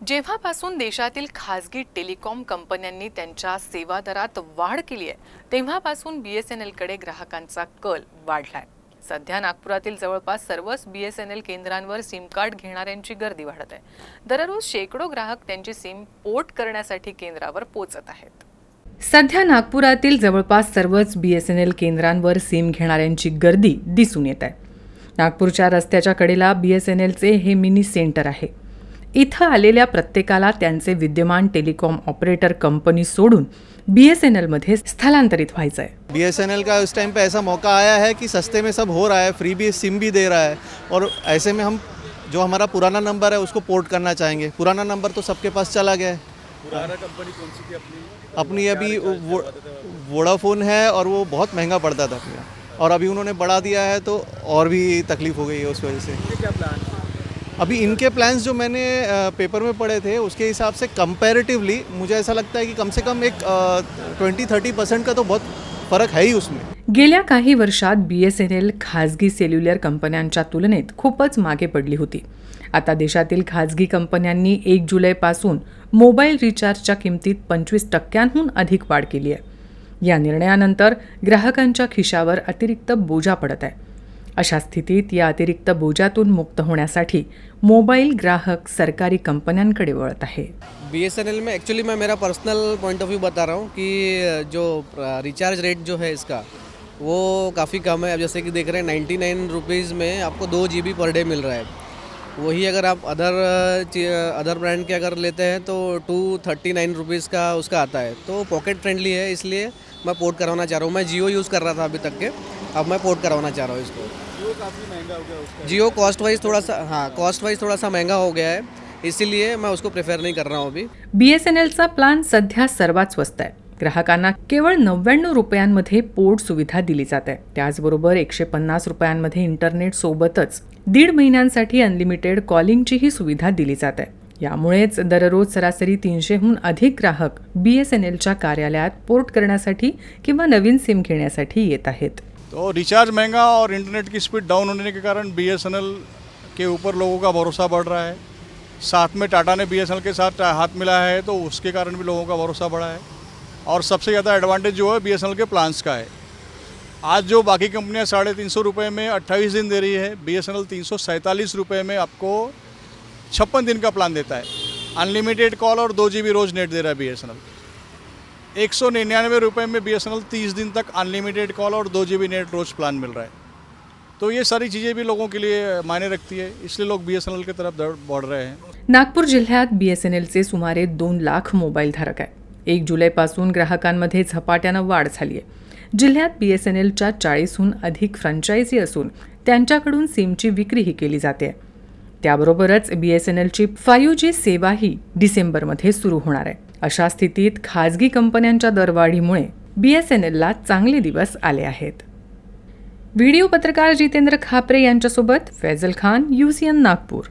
जेव्हापासून देशातील खासगी टेलिकॉम कंपन्यांनी त्यांच्या सेवा दरात वाढ केली आहे तेव्हापासून बी एस एन एलकडे ग्राहकांचा कल वाढलाय. सध्या नागपुरातील जवळपास सर्वच बी एस एन एल केंद्रांवर सिम कार्ड घेणाऱ्यांची गर्दी वाढत आहे. दररोज शेकडो ग्राहक त्यांची सिम पोर्ट करण्यासाठी केंद्रावर पोचत आहेत. सध्या नागपुरातील जवळपास सर्वच बी एस एन एल केंद्रांवर सिम घेणाऱ्यांची गर्दी दिसून येत आहे. नागपूरच्या रस्त्याच्या कडेला बी एस एन एलचे हे मिनी सेंटर आहे. इथं आलेल्या प्रत्येकाला त्यांचे विद्यमान टेलिकॉम ऑपरेटर कंपनी सोडून बी एस एन एलमध्ये स्थलांतरित व्हायचं आहे बी का उस टाइम पे ऐसा मौका आया है कि सस्ते में सब हो रहा है फ्री भी सिम भी दे रहा है। और ऐसे में हम जो हमारा पुराना नंबर है उसको पोर्ट करना चाहेंगे। पुराना नंबर तो सबके पास चला गया है। पुराना कंपनी कौन सी थी अपनी? अपनी अभी वो वोडाफोन है और वो बहुत महंगा पड़ता था अपना। और अभी उन्होंने बढ़ा दिया है तो और भी तकलीफ हो गई है उस वजह से। ये क्या प्लान अभी इनके प्लान्स जो मैंने पेपर में पढ़े थे उसके हिसाब से कंपैरेटिवली मुझे ऐसा लगता है कि कम से कम एक ट्वेंटी थर्टी परसेंट का तो बहुत फरक है ही उसमें। गेल्या काही वर्षात बी एस एन एल खाजगी सेल्युलर कंपन्यांच्या तुलनेत खूपच मागे पडली होती. आता देशातील खाजगी कंपन्यांनी एक जुलैपासून मोबाईल रिचार्जच्या किमतीत पंचवीस टक्क्यांहून अधिक वाढ केली आहे. या निर्णयानंतर ग्राहकांच्या खिशावर अतिरिक्त बोजा पडत आहे. अशा स्थितीत या अतिरिक्त बोजातून मुक्त होण्यासाठी मोबाईल ग्राहक सरकारी कंपन्यांकडे वळत आहे. बी एस एन एल में एक्चुअली मैं मेरा पर्सनल पॉइंट ऑफ व्यू बता रहा हूँ कि जो रिचार्ज रेट जो है इसका वो काफ़ी कम है। अब जैसे कि देख रहे हैं नाइन्टी नाइन रुपीज़ में आपको दो जी बी पर डे मिल रहा है। वही अगर आप अदर अदर ब्रांड के अगर लेते हैं तो टू थर्टी नाइन रुपीज़ का उसका आता है। तो पॉकेट फ्रेंडली है इसलिए मैं पोर्ट करवाना चाह रहा हूँ। मैं जियो यूज़ कर रहा था अभी तक के। अब मैं पोर्ट करवाना चाह रहा हूँ इसको। जियो काफ़ी महंगा हो गया उसका। जियो कॉस्ट वाइज थोड़ा सा हाँ कॉस्ट वाइज थोड़ा सा महंगा हो गया है इसीलिए मैं उसको प्रेफर नहीं कर रहा हूँ अभी। बी एस एन एलचा प्लान सध्या सर्वात स्वस्त आहे. ग्राहकांना केवळ नव्याण्णव रुपयांमध्ये पोर्ट सुविधा दिली जाते त्याचबरोबर एकशे पन्नास रुपयांमध्ये इंटरनेट सोबतच दीड महिन्यांसाठी अनलिमिटेड कॉलिंगचीही सुविधा दिली जाते यामुळेच दररोज सरासरी तीनशेहून अधिक ग्राहक बी एस एन एलच्या कार्यालयात पोर्ट करण्यासाठी किंवा नवीन सिम घेण्यासाठी येत आहेत. तो रिचार्ज महँगा और इंटरनेट की स्पीड डाउन होने के कारण बीएसएनएल के ऊपर लोगों का भरोसा बढ़ रहा है। साथ में टाटा ने बीएसएनएल के साथ हाथ मिलाया है तो उसके कारण भी लोगों का भरोसा बढ़ा है। और सबसे ज़्यादा एडवांटेज जो है बीएसएनएल के प्लान्स का है। आज जो बाकी कंपनियाँ साढ़े तीन सौ रुपये में अट्ठाईस दिन दे रही है बी एस एन एल तीन सौ सैंतालीस रुपये में आपको छप्पन दिन का प्लान देता है। अनलिमिटेड कॉल और दो जी बी रोज़ नेट दे रहा है बी एस एन एल एक सौ निन्यानवे रुपये में बी एस एन एल तीस दिन तक अनलिमिटेड कॉल और दो जी बी नेट रोज प्लान मिल रहा है। तो ये सारी चीज़ें भी लोगों के लिए मायने रखती है इसलिए लोग बी एस एन एल की तरफ बढ़ रहे हैं। नागपूर जिल्ह्यात बी एस एन एलचे सुमारे दोन लाख मोबाईल धारक आहे एक जुलैपासून ग्राहकांमध्ये झपाट्यानं वाढ झाली आहे. जिल्ह्यात बी एस एन एलच्या चाळीसहून अधिक फ्रँचायझी असून त्यांच्याकडून सिमची विक्रीही केली जाते. त्याबरोबरच बी एस एन एलची फायू जी सेवाही डिसेंबरमध्ये सुरू होणार आहे. अशा स्थितीत खाजगी कंपन्यांच्या दरवाढीमुळे बी एस एन एलला चांगले दिवस आले आहेत. व्हिडिओ पत्रकार जितेंद्र खापरे यांच्यासोबत फैजल खान युसीएन नागपूर.